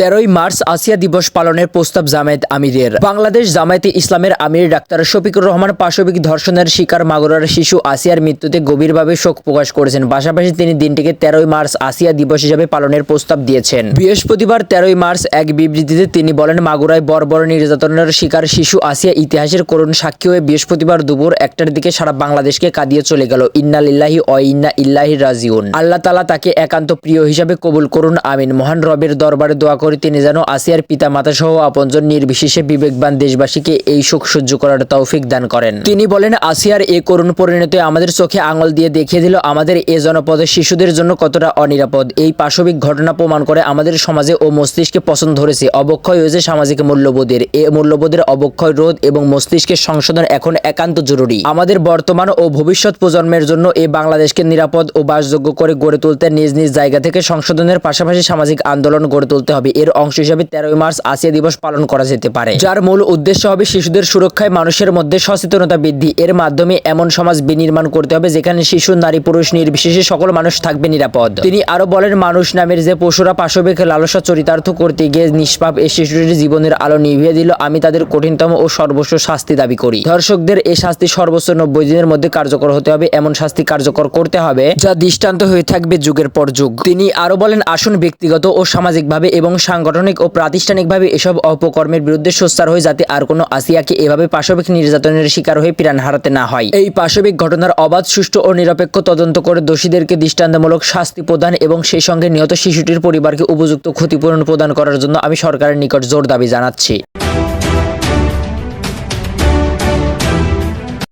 তেরোই মার্চ আসিয়া দিবস পালনের প্রস্তাব জামায়াত আমিরের। বাংলাদেশ জামায়াতে ইসলামের আমির ডাক্তার শফিকুর রহমান পাশবিক ধর্ষণের শিকার মাগুরার শিশু আসিয়ার মৃত্যুতে গভীরভাবে শোক প্রকাশ করেছেন। পাশাপাশি তিনি দিনটিকে তেরোই মার্চ আসিয়া দিবস হিসেবে পালনের প্রস্তাব দিয়েছেন। বৃহস্পতিবার তেরোই মার্চ এক বিবৃতিতে তিনি বলেন, মাগুরায় বর্বর নির্যাতনের শিকার শিশু আসিয়া ইতিহাসের করুণ সাক্ষী হয়ে বৃহস্পতিবার দুপুর একটার দিকে সারা বাংলাদেশকে কাঁদিয়ে চলে গেল। ইন্না লিল্লাহি অ ইন্না ইল্লাহি রাজিউন। আল্লাহ তালা তাকে একান্ত প্রিয় হিসাবে কবুল করুন, আমিন। মহান রবের দরবারে দোয়া করে তিনি যেন আসিয়ার পিতা মাতা সহ আপনজন নির্বিশেষে বিবেকবান দেশবাসীকে এই শোক সহ্য করার তৌফিক দান করেন। তিনি বলেন, আসিয়ার এই করুণ পরিণতি আমাদের চোখে আঙুল দিয়ে দেখিয়ে দিল আমাদের এ জনপদের শিশুদের জন্য কতটা অনিরাপদ। এই পাশবিক ঘটনা প্রমাণ করে আমাদের সমাজে ও মস্তিষ্কে পছন্দ ধরেছে। অবক্ষয় হয়েছে সামাজিক মূল্যবোধের। এ মূল্যবোধের অবক্ষয় রোধ এবং মস্তিষ্কের সংশোধন এখন একান্ত জরুরি। আমাদের বর্তমান ও ভবিষ্যৎ প্রজন্মের জন্য এই বাংলাদেশকে নিরাপদ ও বাসযোগ্য করে গড়ে তুলতে নিজ নিজ জায়গা থেকে সংশোধনের পাশাপাশি সামাজিক আন্দোলন গড়ে তুলতে হবে। এর অংশ হিসেবে তেরোই মার্চ আসিয়া দিবস পালন করা যেতে পারে। যার মূল উদ্দেশ্য হবে শিশুদের সুরক্ষায় মানুষের মধ্যে সচেতনতা বৃদ্ধি। এর মাধ্যমে এমন সমাজ বিনির্মাণ করতে হবে যেখানে শিশু, নারী, পুরুষ, নির্বিশেষে সকল মানুষ থাকবে নিরাপদ। তিনি আরও বলেন, মানুষ নামের যে পশুরা পাশবিক লালসা চরিতার্থ করতে গিয়ে নিষ্পাপ এই শিশুটির জীবনের আলো নিভিয়ে দিল, আমি তাদের কঠিনতম ও সর্বস্ব শাস্তি দাবি করি। ধর্ষকদের এই শাস্তি সর্বোচ্চ নব্বই দিনের মধ্যে কার্যকর হতে হবে, এমন শাস্তি কার্যকর করতে হবে যা দৃষ্টান্ত হয়ে থাকবে যুগের পর যুগ। তিনি আরও বলেন, আসুন ব্যক্তিগত ও সামাজিকভাবে এবং সাংগঠনিক ও প্রাতিষ্ঠানিকভাবে এসব অপকর্মের বিরুদ্ধে সোচ্চার হয়ে যাতে আর কোনো আসিয়াকে এভাবে পাশবিক নির্যাতনের শিকার হয়ে প্রাণ হারাতে না হয়। এই পাশবিক ঘটনার অবাধ, সুষ্ঠু ও নিরপেক্ষ তদন্ত করে দোষীদেরকে দৃষ্টান্তমূলক শাস্তি প্রদান এবং সেই সঙ্গে নিহত শিশুটির পরিবারকে উপযুক্ত ক্ষতিপূরণ প্রদান করার জন্য আমি সরকারের নিকট জোর দাবি জানাচ্ছি।